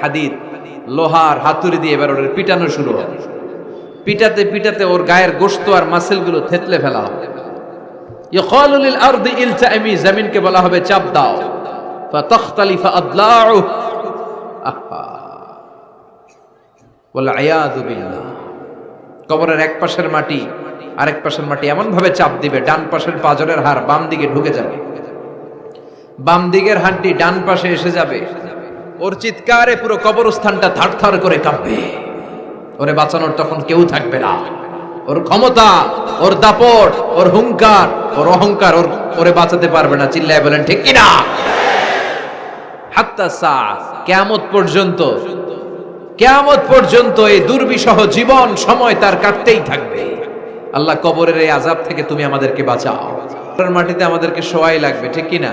হাদিদ। লোহার হাতুড়ি দিয়ে এবার ওর পিটানো শুরু হবে পিটাতে পিটাতে ওর গায়ের গোশত আর থেতলে ফেলা হবে চাপ দাও। কবরের মাটি, আরেক পাশের মাটি এমন ভাবে চাপ দিবে, ডান পাশের পাজরের হাড় বাম দিকে ঢুকে যাবে। বাম দিকের হাড্ডি ডান পাশে এসে যাবে। ওর চিৎকারে পুরো কবরস্থানটা থারথার করে কাঁপবে। ওরে বাঁচানোর তখন কেউ থাকবে না। ওর ক্ষমতা, ওর দাপট, ওর হুঙ্কার, ওর অহংকার ওর ওরে বাঁচাতে পারবে না। চিল্লায় বলেন, ঠিক কিনা হাত্তা সা, কেয়ামত পর্যন্ত কেয়ামত পর্যন্ত এই দুর্বিষহ জীবন সময় তার কাটতেই থাকবে। আল্লাহ কবরের এই আজাব থেকে তুমি আমাদেরকে বাঁচাও। মাটিতে আমাদেরকে সবাই লাগবে, ঠিক কিনা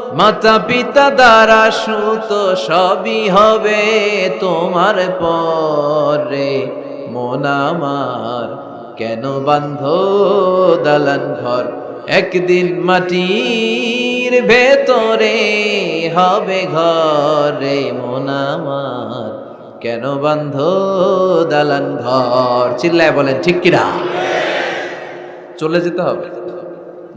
মাতা পিতা দ্বারা সুত সবই হবে তোমার পরে। মন আমার কেন বান্ধ দালান ঘর? একদিন মাটির ভেতরে হবে ঘরে। মন আমার কেন বান্ধ দালান ঘর? চিল্লায় বলেন, ঠিক কিনা? চলে যেতে হবে।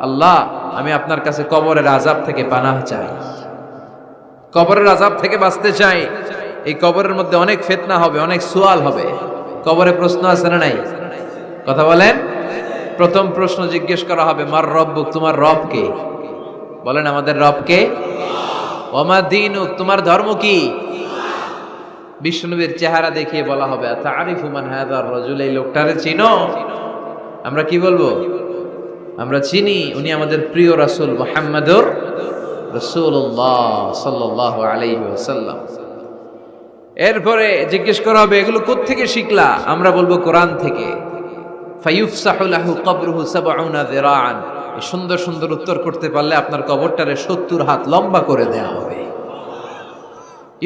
আল্লাহ, আমি আপনার কাছে কবরের আজাব থেকে পানাহ চাই। কবরের আজাব থেকে বাঁচতে চাই। এই কবরের মধ্যে অনেক ফেতনা হবে, অনেক সুয়াল হবে। কবরে প্রশ্ন আছে না নাই? কথা বলেন। প্রথম প্রশ্ন জিজ্ঞেস করা হবে, মার রব্বুক তোমার রব কে? বলেন, আমাদের রব কে? ওমা দিনুক, তোমার ধর্ম কি? বিষ্ণুবীর চেহারা দেখিয়ে বলা হবে তারিফ মান হাদার রজুল? এই লোকটারে চিনো? আমরা কি বলব? আমরা চিনি, উনি আমাদের প্রিয় রাসূল মুহাম্মাদুর রাসূলুল্লাহ সাল্লাল্লাহু আলাইহি ওয়াসাল্লাম। এরপরে জিজ্ঞেস করা হবে, এগুলো কোত্থেকে শিখলা? আমরা বলব কোরআন থেকে। সুন্দর সুন্দর উত্তর করতে পারলে আপনার কবরটারে 70 হাত লম্বা করে দেয়া হবে।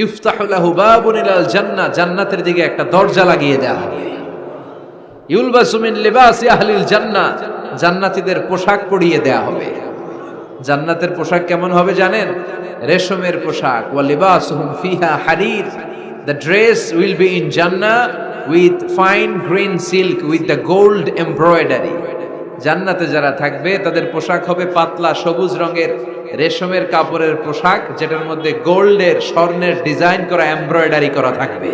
ইফতাহু লাহু বাবুন ইলাল জান্নাহ, জান্নাতের দিকে একটা দরজা লাগিয়ে দেয়া হবে। ইউলবাসু মিন লিবাসি আহলিল জান্নাহ। জান্নাতীদের পোশাক পরিয়ে দেয়া হবে। জান্নাতের পোশাক কেমন হবে জানেন? রেশমের পোশাক। ওয়া লিবাসুহুম ফিহা হারির। The dress will be in Jannah with fine green silk with the gold embroidery জান্নাতে যারা থাকবে, তাদের পোশাক হবে পাতলা সবুজ রঙের। রেশমের কাপড়ের পোশাক, যেটার মধ্যে গোল্ডের, স্বর্ণের ডিজাইন করা এমব্রয়ডারি করা থাকবে।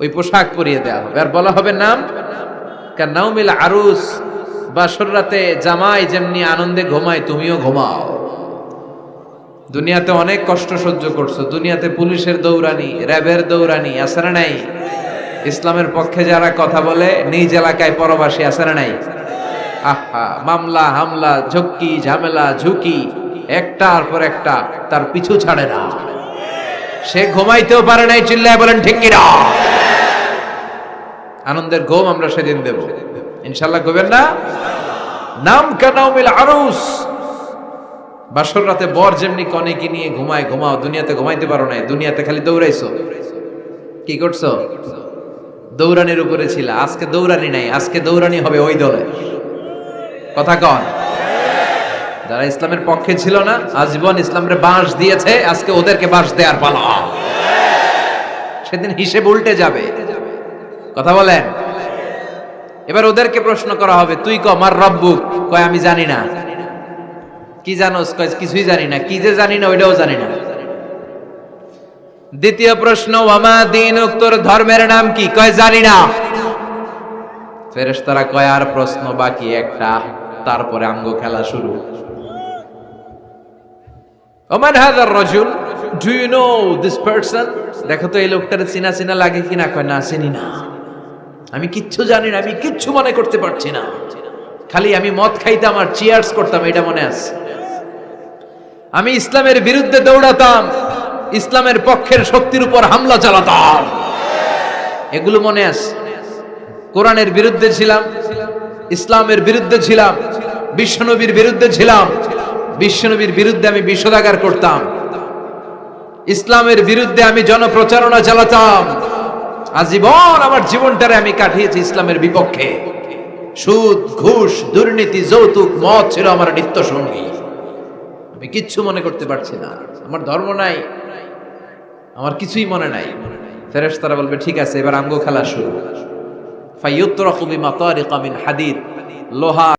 ওই পোশাক পরিয়ে দেওয়া হবে। আর বলা হবে নাম? নাউমিল আরুস, বাসর রাতে জামাই যেমনি আনন্দে ঘুমায়, তুমিও ঘুমাও। দুনিয়াতে অনেক কষ্ট সহ্য করছ। দুনিয়াতে পুলিশের দৌড়ানি, র্যাবের দৌড়ানি আছে না নাই। ইসলামের পক্ষে যারা কথা বলে, নিজ এলাকায় পরবাসী না নাই। আহা, মামলা, হামলা, ঝক্কি, ঝামেলা, ঝুঁকি, একটার পর একটা তার পিছু ছাড়ে না। সে ঘুমাইতেও পারে নাই, চিল্লায় বলেন, ঠিক কিনা? আনন্দের ঘুম আমরা সেদিন দেব। ইনশাল্লাহ ঘুমেন না? নাম কানাউমিল আরুস। বাসর রাতে বর যেমনি কনেকে নিয়ে ঘুমায়, ঘুমাও, দুনিয়াতে ঘুমাইতে পারো নাই, দুনিয়াতে খালি দৌড়াইছো। কি করছ? দৌড়ানির উপরে ছিল, আজকে দৌড়ানি নাই, আজকে দৌড়ানি হবে ওই দলে। কথা কন। যারা ইসলামের পক্ষে ছিল না, আজীবন ইসলামের বাঁশ দিয়েছে, আজকে ওদেরকে বাঁশ দেওয়ার পালা। সেদিন হিসেব উল্টে যাবে। কথা বলেন। এবার ওদেরকে প্রশ্ন করা হবে, তুই ক, মার রব্বুক কয়, আমি জানি না। কি জানোস কয়, কিছুই জানি না। কি যে জানি না, ওইটাও জানি না। দ্বিতীয় প্রশ্ন, ওয়ামা দিন উত্তর ধর্মের নাম কি? কয়, জানি না। ফেরেশতারা কয়, আর প্রশ্ন বাকি একটা, তারপরে আঙ্গ খেলা শুরু। ওমান হাজার রাজুল, do you know this person? দেখো তো, এই লোকটার চিনা চিনা লাগে কিনা? কয়, না, চিনি না। আমি কিচ্ছু জানি না, আমি কিচ্ছু মনে করতে পারছি না। খালি আমি মদ খাইতাম আর চিয়ার্স করতাম, এটা মনে আছে। আমি ইসলামের বিরুদ্ধে দৌড়াতাম, ইসলামের পক্ষের শক্তির উপর হামলা চালাতাম। এগুলো মনে আছে। কোরআনের বিরুদ্ধে ছিলাম, ইসলামের বিরুদ্ধে ছিলাম, বিশ্বনবীর বিরুদ্ধে ছিলাম, বিশ্বনবীর বিরুদ্ধে আমি বিষোদাগার করতাম। ইসলামের বিরুদ্ধে আমি জনপ্রচারণা চালাতাম আজীবন আমার জীবনটারে আমি কাটিয়েছি ইসলামের বিপক্ষে। সুদ, ঘুষ, দুর্নীতি, যৌতুক, মদ ছিল আমার নিত্য সঙ্গী আমি কিচ্ছু মনে করতে পারছি না। আমার ধর্ম নাই। আমার কিছুই মনে নাই। ফেরেশ তারা বলবে, ঠিক আছে, এবার আঙ্গ খেলা শুরু। ফাইয়ুত্তরাকু বিমা তারিকা মিন হাদিদ। লোহা